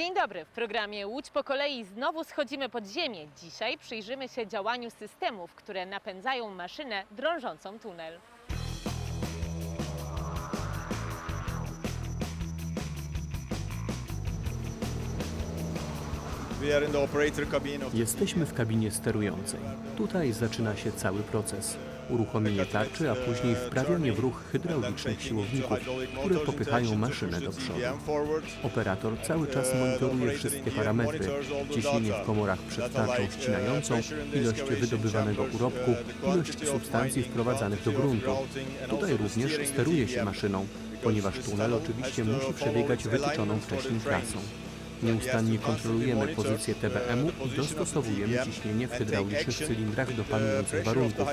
Dzień dobry. W programie Łódź po kolei znowu schodzimy pod ziemię. Dzisiaj przyjrzymy się działaniu systemów, które napędzają maszynę drążącą tunel. Jesteśmy w kabinie sterującej. Tutaj zaczyna się cały proces. Uruchomienie tarczy, a później wprawianie w ruch hydraulicznych siłowników, które popychają maszynę do przodu. Operator cały czas monitoruje wszystkie parametry. Ciśnienie w komorach przed tarczą ścinającą, ilość wydobywanego urobku, ilość substancji wprowadzanych do gruntu. Tutaj również steruje się maszyną, ponieważ tunel oczywiście musi przebiegać wytyczoną wcześniej trasą. Nieustannie kontrolujemy pozycję TBM-u i dostosowujemy ciśnienie w hydraulicznych cylindrach do panujących warunków.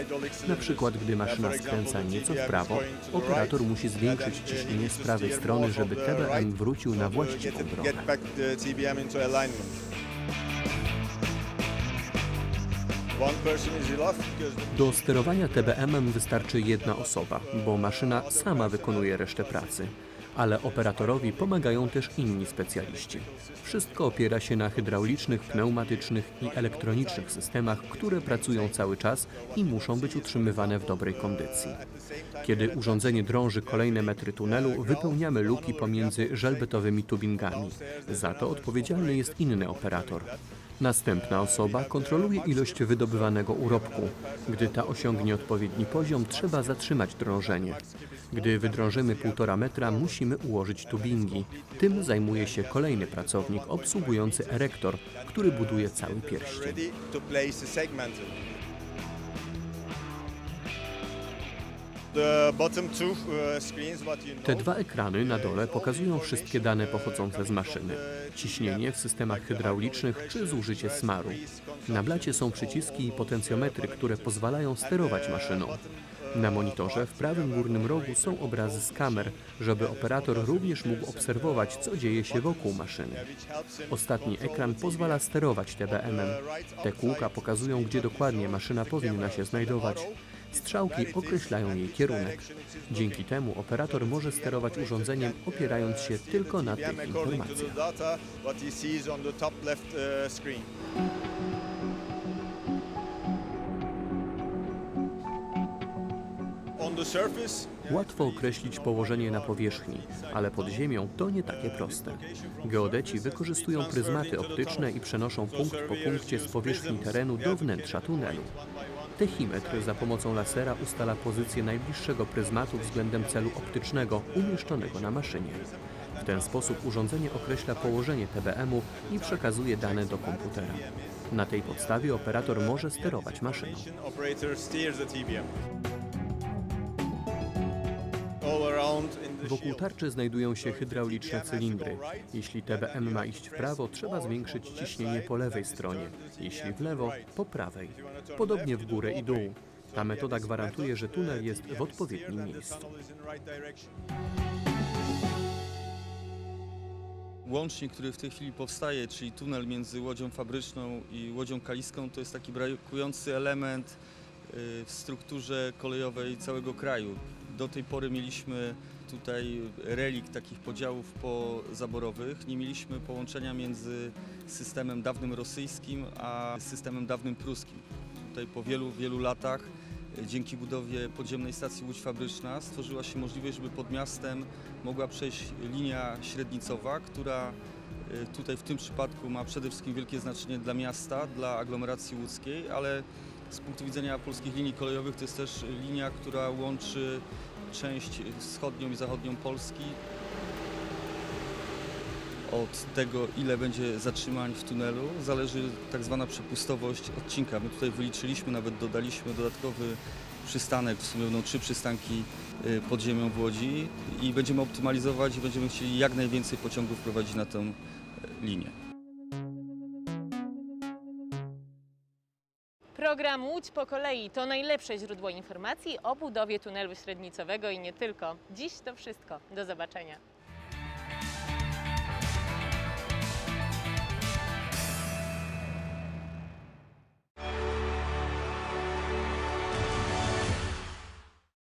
Na przykład, gdy maszyna skręca nieco w prawo, operator musi zwiększyć ciśnienie z prawej strony, żeby TBM wrócił na właściwą drogę. Do sterowania TBM-em wystarczy jedna osoba, bo maszyna sama wykonuje resztę pracy. Ale operatorowi pomagają też inni specjaliści. Wszystko opiera się na hydraulicznych, pneumatycznych i elektronicznych systemach, które pracują cały czas i muszą być utrzymywane w dobrej kondycji. Kiedy urządzenie drąży kolejne metry tunelu, wypełniamy luki pomiędzy żelbetowymi tubingami. Za to odpowiedzialny jest inny operator. Następna osoba kontroluje ilość wydobywanego urobku. Gdy ta osiągnie odpowiedni poziom, trzeba zatrzymać drążenie. Gdy wydrążymy 1,5 metra, musimy ułożyć tubingi. Tym zajmuje się kolejny pracownik obsługujący erektor, który buduje cały pierścień. uh, Te dwa ekrany na dole pokazują wszystkie dane pochodzące z maszyny. Ciśnienie w systemach hydraulicznych czy zużycie smaru. Na blacie są przyciski i potencjometry, które pozwalają sterować maszyną. Na monitorze w prawym górnym rogu są obrazy z kamer, żeby operator również mógł obserwować, co dzieje się wokół maszyny. Ostatni ekran pozwala sterować TBM-em. Te kółka pokazują, gdzie dokładnie maszyna powinna się znajdować. Strzałki określają jej kierunek. Dzięki temu operator może sterować urządzeniem opierając się tylko na tych informacjach. Łatwo określić położenie na powierzchni, ale pod ziemią to nie takie proste. Geodeci wykorzystują pryzmaty optyczne i przenoszą punkt po punkcie z powierzchni terenu do wnętrza tunelu. Techimetr za pomocą lasera ustala pozycję najbliższego pryzmatu względem celu optycznego umieszczonego na maszynie. W ten sposób urządzenie określa położenie TBM-u i przekazuje dane do komputera. Na tej podstawie operator może sterować maszyną. Wokół tarczy znajdują się hydrauliczne cylindry. Jeśli TBM ma iść w prawo, trzeba zwiększyć ciśnienie po lewej stronie, jeśli w lewo, po prawej. Podobnie w górę i dół. Ta metoda gwarantuje, że tunel jest w odpowiednim miejscu. Łącznik, który w tej chwili powstaje, czyli tunel między łodzią fabryczną i łodzią kaliską, to jest taki brakujący element y, w strukturze kolejowej całego kraju. Do tej pory mieliśmy tutaj relikt takich podziałów pozaborowych. Nie mieliśmy połączenia między systemem dawnym rosyjskim a systemem dawnym pruskim. Tutaj po wielu, wielu latach y, dzięki budowie podziemnej stacji Łódź Fabryczna stworzyła się możliwość, żeby pod miastem mogła przejść linia średnicowa, która y, tutaj w tym przypadku ma przede wszystkim wielkie znaczenie dla miasta, dla aglomeracji łódzkiej, ale z punktu widzenia polskich linii kolejowych to jest też linia, która łączy część wschodnią i zachodnią Polski. Od tego, ile będzie zatrzymań w tunelu, zależy tak zwana przepustowość odcinka. My tutaj wyliczyliśmy, nawet dodaliśmy dodatkowy przystanek, w sumie będą trzy przystanki y, pod ziemią w Łodzi i będziemy optymalizować i będziemy chcieli jak najwięcej pociągów prowadzić na tę y, linię. Program Łódź po kolei to najlepsze źródło informacji o budowie tunelu średnicowego i nie tylko. Dziś to wszystko. Do zobaczenia.